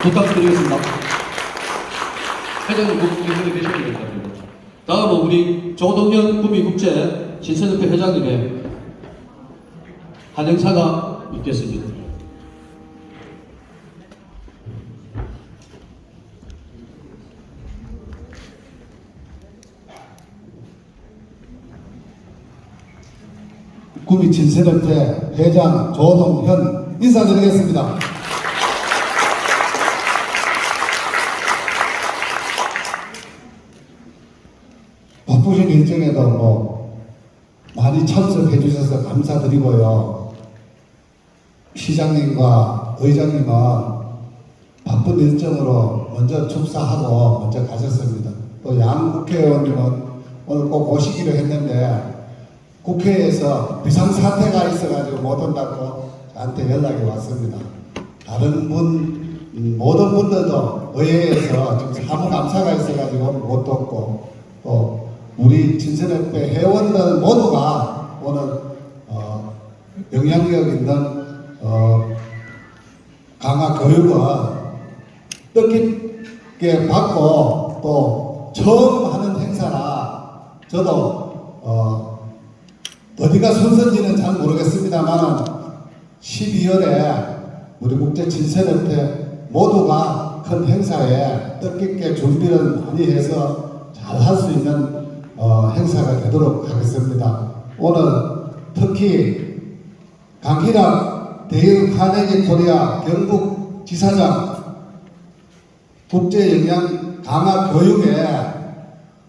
부탁드리겠습니다. 회장님 꼭 계속해 계셔야 같습니다. 다음은 우리 조동현 구미국제 신선협회 회장님의 한 행사가 있겠습니다. 구미 진세협회 회장 조동현 인사드리겠습니다. 바쁘신 일정에도 뭐 많이 참석해 주셔서 감사드리고요. 시장님과 의장님은 바쁜 일정으로 먼저 축사하고 먼저 가셨습니다. 또 양 국회의원님은 오늘 꼭 오시기로 했는데 국회에서 비상사태가 있어가지고 못 온다고 저한테 연락이 왔습니다. 다른 분, 음, 모든 분들도 의회에서 지금 사무 감사가 있어가지고 못 왔고 또 우리 진선협회 회원들 모두가 오늘 어, 영향력 있는 어, 강화 교육을 뜻깊게 받고 또 처음 하는 행사라 저도 어, 어디가 순서인지는 잘 모르겠습니다만 12월에 우리 국제 진세협회 모두가 큰 행사에 뜻깊게 준비를 많이 해서 잘 할 수 있는 어, 행사가 되도록 하겠습니다. 오늘 특히 강희락 대일 카네기 코리아 경북 지사장 국제 영양 강화 교육에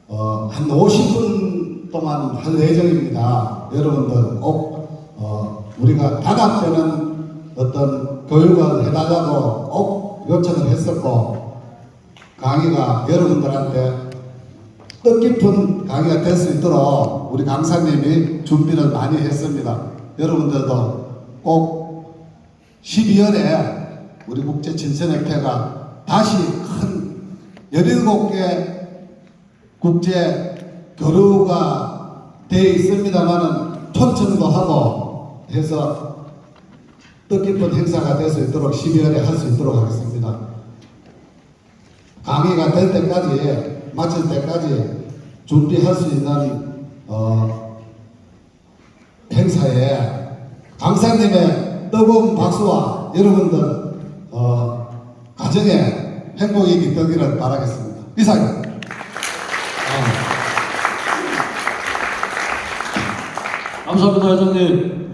어, 한 50분 동안 할 예정입니다. 여러분들 꼭 어, 우리가 단합되는 어떤 교육을 해달라고 꼭 요청을 했었고 강의가 여러분들한테 뜻깊은 강의가 될 수 있도록 우리 강사님이 준비를 많이 했습니다. 여러분들도 꼭 12월에 우리 국제 진선협회가 다시 큰 17개 국제 교류가 되어 있습니다만은 초청도 하고 해서 뜻깊은 행사가 될 수 있도록 12월에 할 수 있도록 하겠습니다. 강의가 될 때까지 마칠 때까지 준비할 수 있는 어, 행사에 강사님의 뜨거운 박수와 여러분들 어, 가정에 행복이 깃들기를 바라겠습니다. 이상입니다. 감사합니다, 회장님.